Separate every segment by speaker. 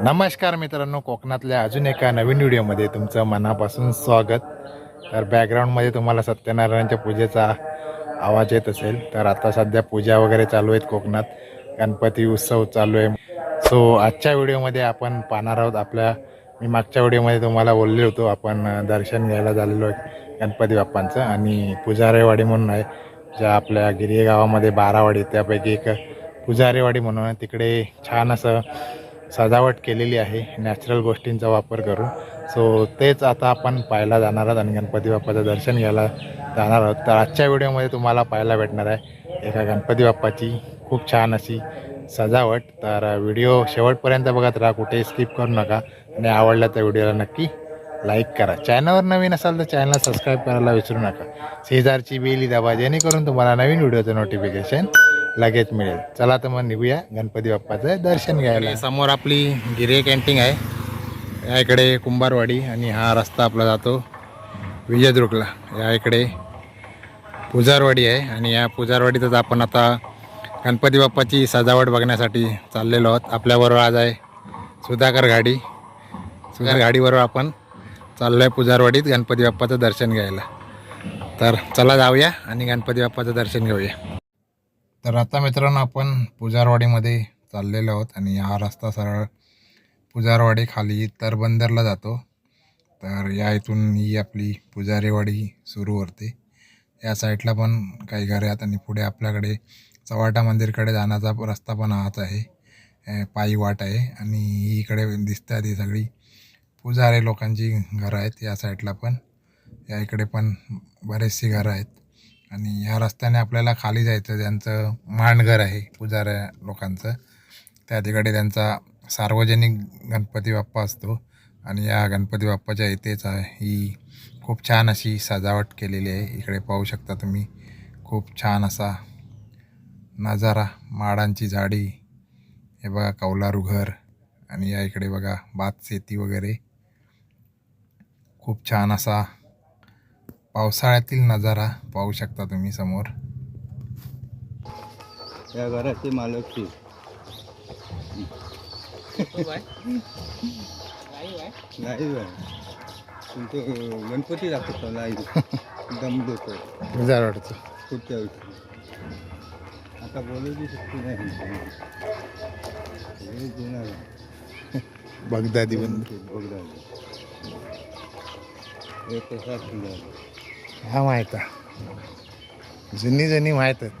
Speaker 1: नमस्कार मित्रांनो कोकणातल्या अजून एका नवीन व्हिडिओमध्ये तुमचं मनापासून स्वागत. तर बॅकग्राऊंडमध्ये तुम्हाला सत्यनारायणच्या पूजेचा आवाज येत असेल तर आता सध्या पूजा वगैरे चालू आहेत कोकणात. गणपती उत्सव चालू आहे. सो आजच्या व्हिडिओमध्ये आपण पाहणार आहोत आपल्या मी मागच्या व्हिडिओमध्ये तुम्हाला बोलले होतो आपण दर्शन घ्यायला झालेलो आहे गणपती बाप्पांचं आणि पुजारेवाडी म्हणून आहे ज्या आपल्या गिरिये गावामध्ये बारावाडी त्यापैकी एक पुजारेवाडी म्हणून आहे. तिकडे छान असं सजावट केलेली आहे नॅचरल गोष्टींचा वापर करून. सो तेच आता आपण पाहायला जाणार आहोत आणि गणपती बाप्पाचं दर्शन घ्यायला जाणार आहोत. तर आजच्या व्हिडिओमध्ये तुम्हाला पाहायला भेटणार आहे एका गणपती बाप्पाची खूप छान अशी सजावट. तर व्हिडिओ शेवटपर्यंत बघत राहा कुठेही स्किप करू नका. आणि आवडला तर व्हिडिओला नक्की लाईक करा. चॅनलवर नवीन असाल तर चॅनल सबस्क्राईब करायला विसरू नका. शेजारची बेली दाबा जेणेकरून तुम्हाला नवीन व्हिडिओचं नोटिफिकेशन लगेच मिळेल. चला तर मग निघूया. गणपती बाप्पाचं दर्शन घ्यायला. समोर आपली गिरे कॅन्टीन आहे. या इकडे कुंभारवाडी आणि हा रस्ता आपला जातो विजयदुर्गला. या इकडे पुजारवाडी आहे आणि या पुजारवाडीतच आपण आता गणपती बाप्पाची सजावट बघण्यासाठी चाललेलो आहोत. आपल्याबरोबर आज आहे सुधाकर गाडी सुधाकर गाडीबरोबर आपण चाललो आहे पुजारवाडीत गणपती बाप्पाचं दर्शन घ्यायला. तर चला जाऊया आणि गणपती बाप्पाचं दर्शन घेऊया. तर आता मित्रांनो आपण पुजारवाडीमध्ये चाललेलो आहोत आणि हा रस्ता सरळ पुजारवाडी खाली तरबंदरला जातो. तर या इथून ही आपली पुजारीवाडी सुरू होते. या साईडला पण काही घरे आहेत आणि पुढे आपल्याकडे चवाटा मंदिरकडे जाण्याचा रस्ता पण हाच आहे. पायी वाट आहे आणि ही इकडे दिसतात ही सगळी पुजारी लोकांची घरं आहेत या साईडला पण. या इकडे पण बरेचशी घरं आहेत. आणि ह्या रस्त्याने आपल्याला खाली जायचं ज्यांचं मांडघर आहे पुजाऱ्या लोकांचं त्या तिकडे त्यांचा सार्वजनिक गणपती बाप्पा असतो. आणि या गणपती बाप्पाच्या इथेच आहे. ही खूप छान अशी सजावट केलेली आहे. इकडे पाहू शकता तुम्ही खूप छान असा नजारा माडांची झाडी हे बघा कौलारू घर आणि या इकडे बघा भात शेती वगैरे. खूप छान असा पावसाळ्यातील नजारा पाहू शकता तुम्ही समोर.
Speaker 2: या घराचे मालक ते. नाही तुमचं गणपती दाखवतो नाही दम देतो. पुढच्या वेळी आता बोलायची शक्ती नाही. जुना.
Speaker 1: बगदादी बंद
Speaker 2: बघा हे कसा सुंदर
Speaker 1: हा माहीत आहे. जुनी जुनी माहीत आहेत.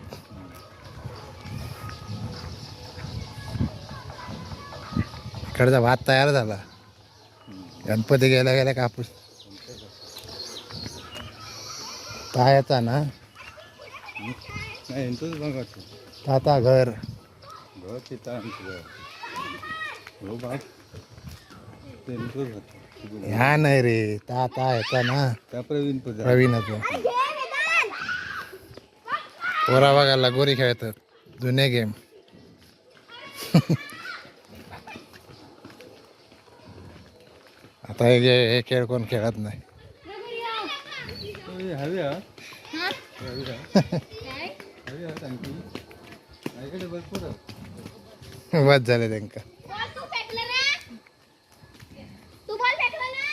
Speaker 1: इकडचा भात तयार झाला. गणपती गेला गेला कापूस. तायाचा ना? ताता घर.
Speaker 2: घर तिथं आमचं घर. हो बाप त्यांचंच होतं.
Speaker 1: ह्या नाही रे ताता ह्याचा ना.
Speaker 2: त्या प्रवीण पूजा
Speaker 1: प्रवीणाचा पोरा बघा लगोरी खेळतात. जुने गेम आता हे गे- हे खेळ कोण खेळत नाही.
Speaker 2: हवी हा. हवी हा. हवी हा आणखी माझ्याकडे भरपूर आहे.
Speaker 1: बस झाले त्यांका
Speaker 3: बॉल तू फेकलं ना तू बॉल फेकला ना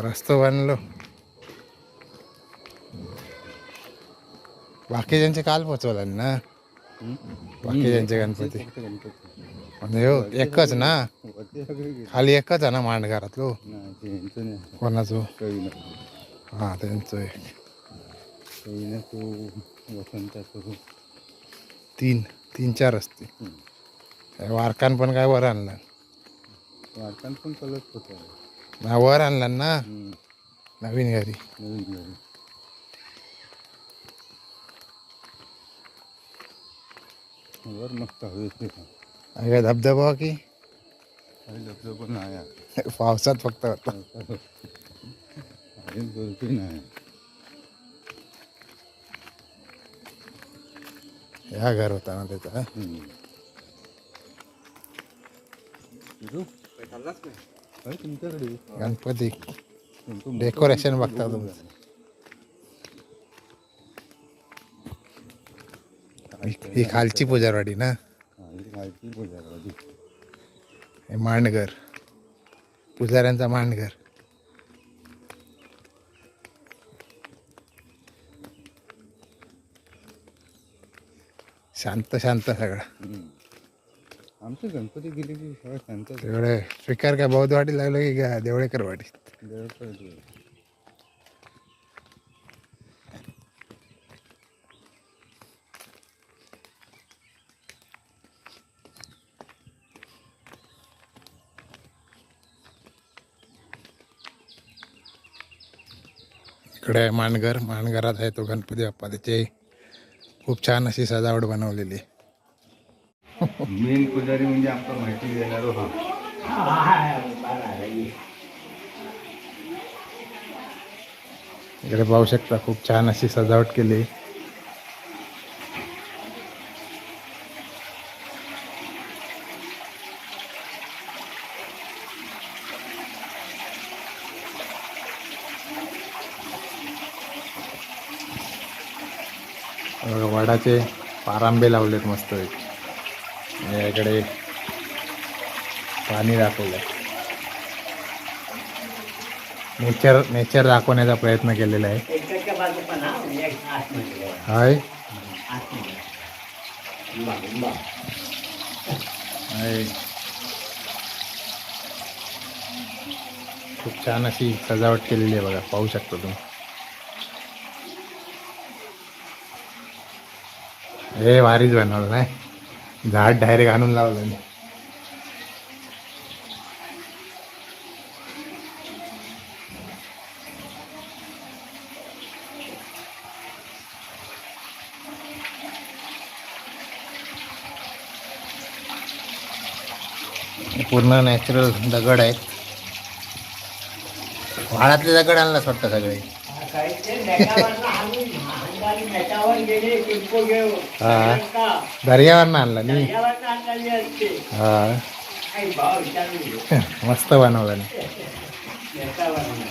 Speaker 1: रस्तो बनलो बाकीच्यांचे काल पोचवला ना. गणपती
Speaker 2: फक्त गणपती.
Speaker 1: म्हणजे हो एकच ना. खाली एकच आहे ना मांडघरातलो कोणाचो? हा त्यांचं एक तीन तीन चार असते वारकान पण काय वर आणलं.
Speaker 2: वारकान पण कलत होता
Speaker 1: ना वर आणलं ना. नवीन घरी.
Speaker 2: नवीन घरी. वर मस्त हवे
Speaker 1: काय धबधबा की?
Speaker 2: पण नाही.
Speaker 1: पावसात फक्त. होता
Speaker 2: नाही
Speaker 1: ह्या घर होता ना त्याचा.
Speaker 2: तुमच्याकडे?
Speaker 1: गणपती. डेकोरेशन बघता तुमचं ही- खालची पुजारवाडी ना?
Speaker 2: हा, खालची
Speaker 1: मांडघर पुजाऱ्यांचा मांडघर शांत शांत सगळं.
Speaker 2: आमचे गणपती गेले की सगळं शांत
Speaker 1: सगळे स्वीकार काय बौद्ध वाटी लागलं की काय देवळेकर वाटी. इकडे आहे मानघर मानघरात आहे तो गणपती बाप्पा त्याची खूप छान अशी सजावट बनवलेली. आहे.
Speaker 2: मेन पुजारी म्हणजे आमचा माहिती देणार हा.
Speaker 1: इकडे पाहू शकता खूप छान अशी सजावट केली. वडाचे पारांबे लावलेत मस्त. एक इकडे पाणी दाखवलंय. नेचर नेचर दाखवण्याचा प्रयत्न केलेला आहे.
Speaker 4: म्हणजे आहे.
Speaker 1: हाय. खूप छान अशी सजावट केलेली आहे बघा पाहू शकता तुम्ही. हे भारीच बनवलं नाही? झाड डायरेक्ट आणून लावलं मी. पूर्ण नॅचरल दगड आहेत. व्हाळातले दगड आणलाच वाटतं सगळे.
Speaker 4: काही ते नेटावरनं हाणून हांगारी नेटावर गेले टिंपो घेऊन
Speaker 1: हा.
Speaker 4: सगळ्यांना
Speaker 1: दर्यावरनं आणला नी
Speaker 4: दर्यावरनं आणलेली असते
Speaker 1: हा
Speaker 4: काही भाव विचारून घेऊ
Speaker 1: मस्त बनवलं नी.
Speaker 4: नेटावरनं